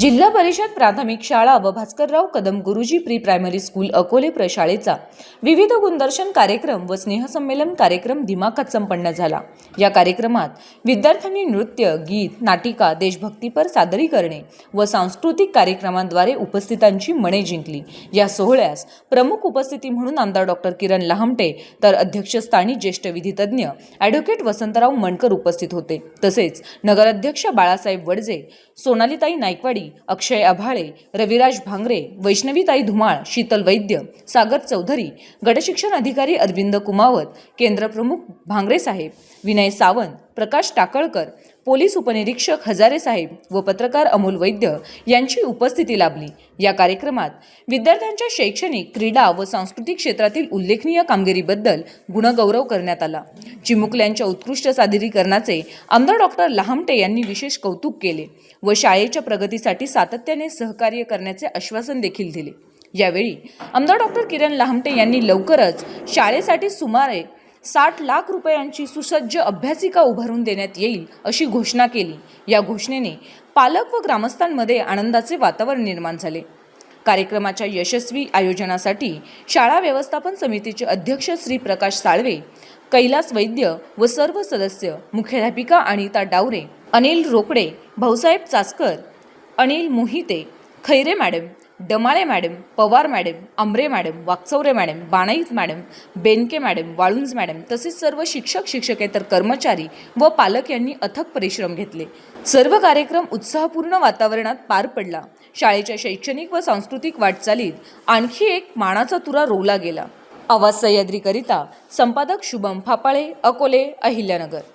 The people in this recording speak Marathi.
जिल्हा परिषद प्राथमिक शाळा व Bhaskarrao Kadam Guruji pre primary school Akole प्रशाळेचा विविध गुणदर्शन कार्यक्रम व स्नेहसंमेलन कार्यक्रम दिमाखात संपन्न झाला. या कार्यक्रमात विद्यार्थ्यांनी नृत्य गीत नाटिका देशभक्तीपर सादरीकरणे व सांस्कृतिक कार्यक्रमांद्वारे उपस्थितांची मने जिंकली. या सोहळ्यास प्रमुख उपस्थिती म्हणून आमदार डॉक्टर किरण लहामटे तर अध्यक्षस्थानी ज्येष्ठ विधितज्ञ ॲडव्होकेट वसंतराव मणकर उपस्थित होते. तसेच नगराध्यक्ष बाळासाहेब वडजे सोनालीताई नायकवाडी अक्षय आभाळे रविराज भांगरे वैष्णवीताई धुमाळ शीतल वैद्य सागर चौधरी गटशिक्षण अधिकारी अरविंद कुमावत केंद्रप्रमुख भांगरे साहेब विनय सावंत प्रकाश टाकळकर पोलीस उपनिरीक्षक हजारे साहेब व पत्रकार अमोल वैद्य यांची उपस्थिती लाभली. या कार्यक्रमात विद्यार्थ्यांच्या शैक्षणिक क्रीडा व सांस्कृतिक क्षेत्रातील उल्लेखनीय कामगिरीबद्दल गुणगौरव करण्यात आला. चिमुकल्यांच्या उत्कृष्ट सादरीकरणाचे आमदार डॉक्टर लहामटे यांनी विशेष कौतुक केले व शाळेच्या प्रगतीसाठी सातत्याने सहकार्य करण्याचे आश्वासन देखील दिले. यावेळी आमदार डॉक्टर किरण लहामटे यांनी लवकरच शाळेसाठी सुमारे साठ लाख रुपयांची सुसज्ज अभ्यासिका उभारून देण्यात येईल अशी घोषणा केली. या घोषणेने पालक व ग्रामस्थांमध्ये आनंदाचे वातावरण निर्माण झाले. कार्यक्रमाच्या यशस्वी आयोजनासाठी शाळा व्यवस्थापन समितीचे अध्यक्ष श्री प्रकाश साळवे कैलास वैद्य व सर्व सदस्य मुख्याध्यापिका Anita Daware Anil Rokade Bhausaheb Chaskar Anil Mohite Khaire madam Damale madam Pawar madam Ambare madam Wakchaure madam Banait madam Benke madam Walunj madam तसेच सर्व शिक्षक शिक्षकेतर कर्मचारी व पालक यांनी अथक परिश्रम घेतले. सर्व कार्यक्रम उत्साहपूर्ण वातावरणात पार पडला. शाळेच्या शैक्षणिक व सांस्कृतिक वाटचालीत आणखी एक मानाचा तुरा रोवला गेला. आवाज सह्याद्रीकरिता संपादक शुभम फापाळे अकोले अहिल्यानगर.